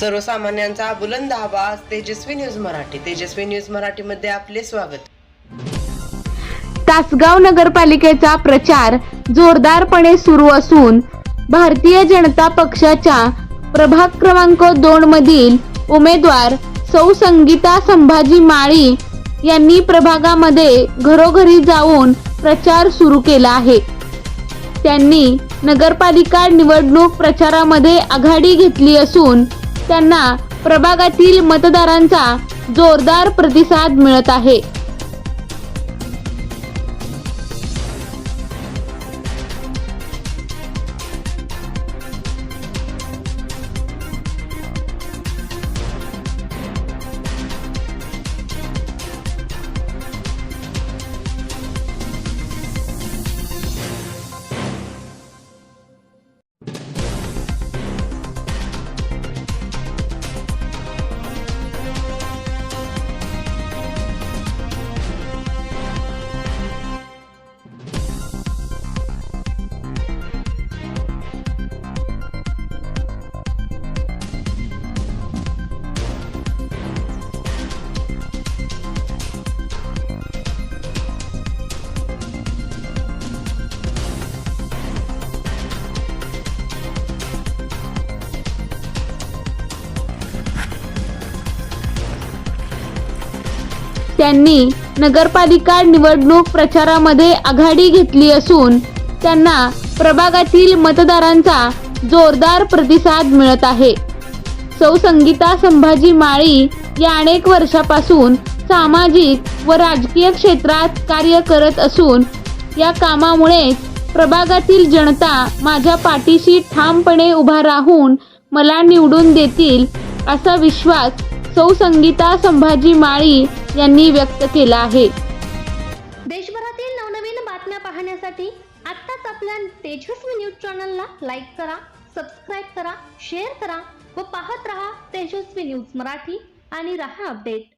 सर्वसामान्यांचा बुलंद आवाज तेजस्वी न्यूज मराठी. तेजस्वी न्यूज मराठीमध्ये आपले स्वागत. तासगाव नगरपालिकेचा प्रचार जोरदारपणे सुरू असून भारतीय जनता पक्षाच्या प्रभाग क्रमांक दोन मधील उमेदवार सौ संगीता संभाजी माळी यांनी प्रभागामध्ये घरोघरी जाऊन प्रचार सुरू केला आहे. त्यांनी नगरपालिका निवडणूक प्रचारामध्ये आघाडी घेतली असून त्यांना प्रभागातील मतदारांचा जोरदार प्रतिसाद मिळत आहे. त्यांनी नगरपालिका निवडणूक प्रचारामध्ये आघाडी घेतली असून त्यांना प्रभागातील मतदारांचा जोरदार प्रतिसाद मिळत आहे. सौ संगीता संभाजी माळी या अनेक वर्षापासून सामाजिक व राजकीय क्षेत्रात कार्य करत असून या कामामुळे प्रभागातील जनता माझ्या पाठीशी ठामपणे उभा राहून मला निवडून देतील असा विश्वास सौ संगीता संभाजी माळी यांनी व्यक्त केला आहे. देशभरातील नवनवीन बातम्या पाहण्यासाठी आत्ताच आपल्या तेजस्वी न्यूज चॅनलला लाईक करा सबस्क्राईब करा शेअर करा व पाहत रहा तेजस्वी न्यूज मराठी आणि रहा अपडेट.